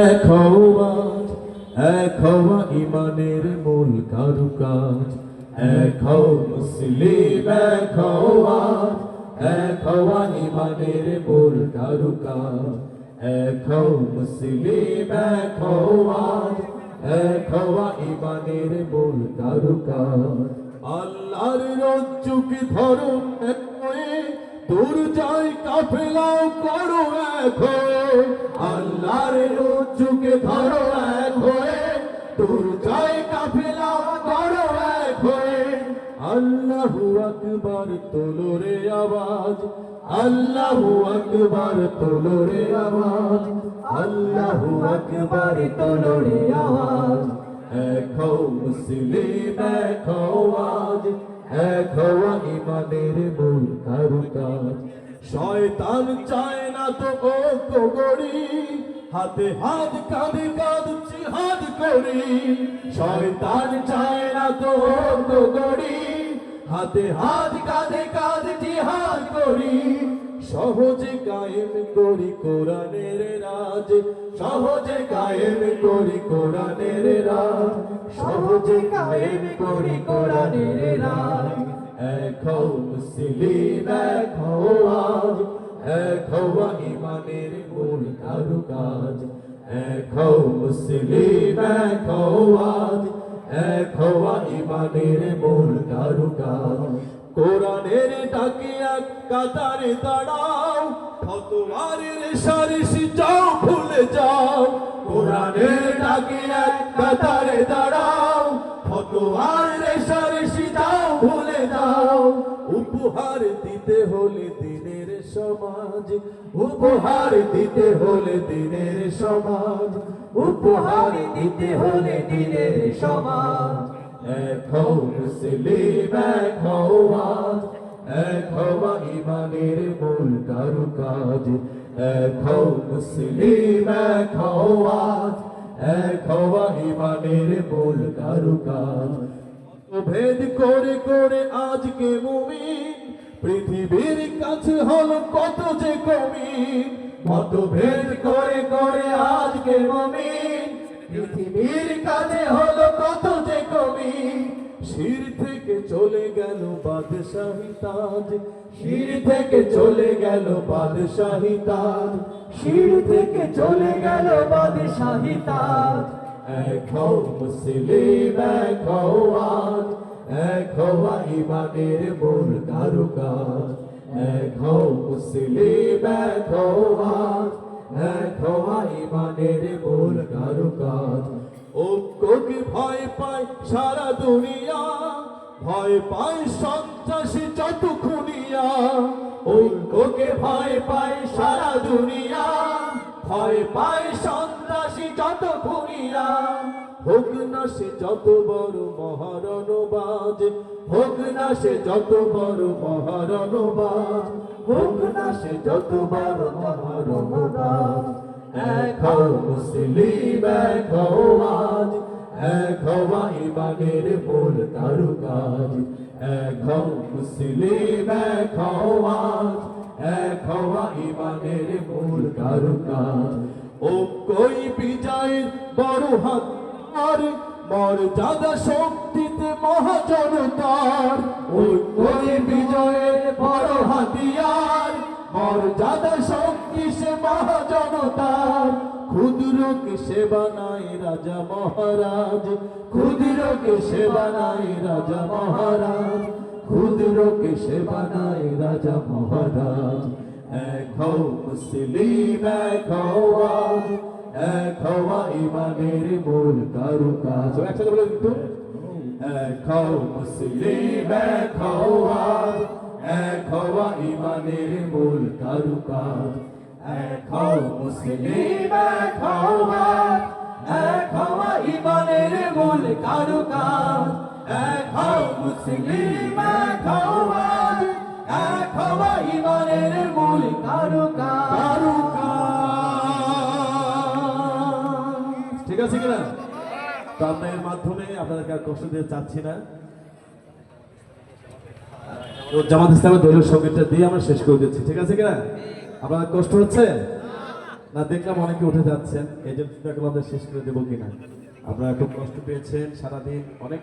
এক হওয়াজ এক হওয়া ইমানের মূল কারুকাজ। এক হও মুসলিম এক হওয়াজ এক হওয়া ইমানের মূল কারুকাজ। এক হও মুসলিম এক হওয়াজ এক হওয়া ইমানের মূল কারুকাজ। আল্লাহর রজ্জুকে ধরো এক দূর যাই কাফেলাও করো এক হয়ে। আল্লাহর রজ্জুকে ধরো এক হয়ে। দূর যাই কাফেলাও করো এক হয়ে। আল্লাহু আকবার তোলো রে আওয়াজ। আল্লাহু আকবার তোলো রে আওয়াজ। আল্লাহু আকবার তোলো রে আওয়াজ। হও মুসলিম হওয়াজ এক হওয়া ইমানের মূল কারুকাজ। শয়তান চায় না তো ও গড়ি হাতে হাত, কাঁধে কাঁধ, জিহাদ করি। শয়তান চায় না তো ও গড়ি হাতে হাত, কাঁধে কাঁধ, জিহাদ করি। সহজে কায়েম করি কোরআনের রাজ। সহজে কায়েম করি কোরআনের রাজ। সহজে কায়েম করি কোরআনের রাজ। হও মুসলিম হও আজ হওয়া ইমানের মূল কারুকাজ হও মুসলিম হও আজ হওয়া ইমানের মূল কারুকাজ কোরআনের ডাকে এক কাতারে দাঁড়াও ফতোয়ারের সারিসি যাও ভুলে যাও। কোরআনের ডাকে এক কাতারে দাঁড়াও ফতোয়ারের উপহার দিতে হলে দিনের সমাজ, উপহার দিতে হলে দিনের সমাজ, উপহার দিতে হলে দিনের সমাজ। হও মুসলিম হও আজ এক ইমানের মূল কারুকাজ হও মুসলিম হও আজ হওয়া ইমানের মূল কারুকাজ ভেদ করে করে আজকে মুমিন, পৃথিবীর কাছে হলো কত যে কমি মতভেদ করে করে আজকে মুমিন, পৃথিবীর কাছে হলো কত যে কমি শির থেকে চলে গেল বাদশাহী তাজ, শির থেকে চলে গেল বাদশাহী তাজ, শির থেকে চলে গেল বাদশাহী তাজ। হও মুসলিম হও আজ হওয়া ইমানের মূল কারুকাজ হও মুসলিম হও আজ হওয়া ইমানের মূল কারুকাজ ঐক্যকে ভয় পায় সারা দুনিয়া ভয় পায় সন্ত্রাসী যত খুনিয়া ঐক্যকে ভয় পায় সারা দুনিয়া ভয় পায় সন্ত্রাসী যত খুনিয়া হোক না সে যত বড় মহারণবাজ, হোক না সে যত বড় মহারণবাজ, হোক না সে যত বড় মহারণবাজ। এক মুসলিম, এক আজ, এক ইমানের মূল কারুকাজ এক হও মুসলিম, এক আজ এক হওয়া ইমানের মূল কারুকাজ ও কই বিজয়ের বড় হাত আর মর্যাদা শক্তিতে মহাজনতার। ওই ওই বিজয়ের বড় হাতিয়ার, মর্যাদা শক্তি সে মহাজনতার। ক্ষুদ্রকে সেবা নাই রাজা মহারাজ, ক্ষুদ্রকে সেবা নাই রাজা মহারাজ। ক্ষুদ্রকে সেবা নাই রাজা মহারাজ। হও মুসলিম, এক হওয়া ইমানের মূল কারুকাজ। একসাথে বলে দিত হও মুসলিম, এক হওয়া ইমানের মূল কারুকাজ। হও মুসলিম, এক হওয়া ইমানের মূল কারুকাজ। হও মুসলিম হও আজ হওয়া ইমানের মূল কারুকাজ ঠিক আছে কিনা? তো আমরা মাধ্যমে আপনাদেরকে আর কষ্ট দিতে চাচ্ছি না। তো জামাত ইসলামের দলীয় সঙ্গীতটা দিয়ে আমরা শেষ করে দিচ্ছি। ঠিক আছে কিনা? আপনার কষ্ট হচ্ছে? না, দেখলাম অনেকে উঠে যাচ্ছেন। এই জন্য চিন্তা শেষ করে দেবো কিনা? আপনারা খুব কষ্ট পেয়েছেন সারাদিন। অনেক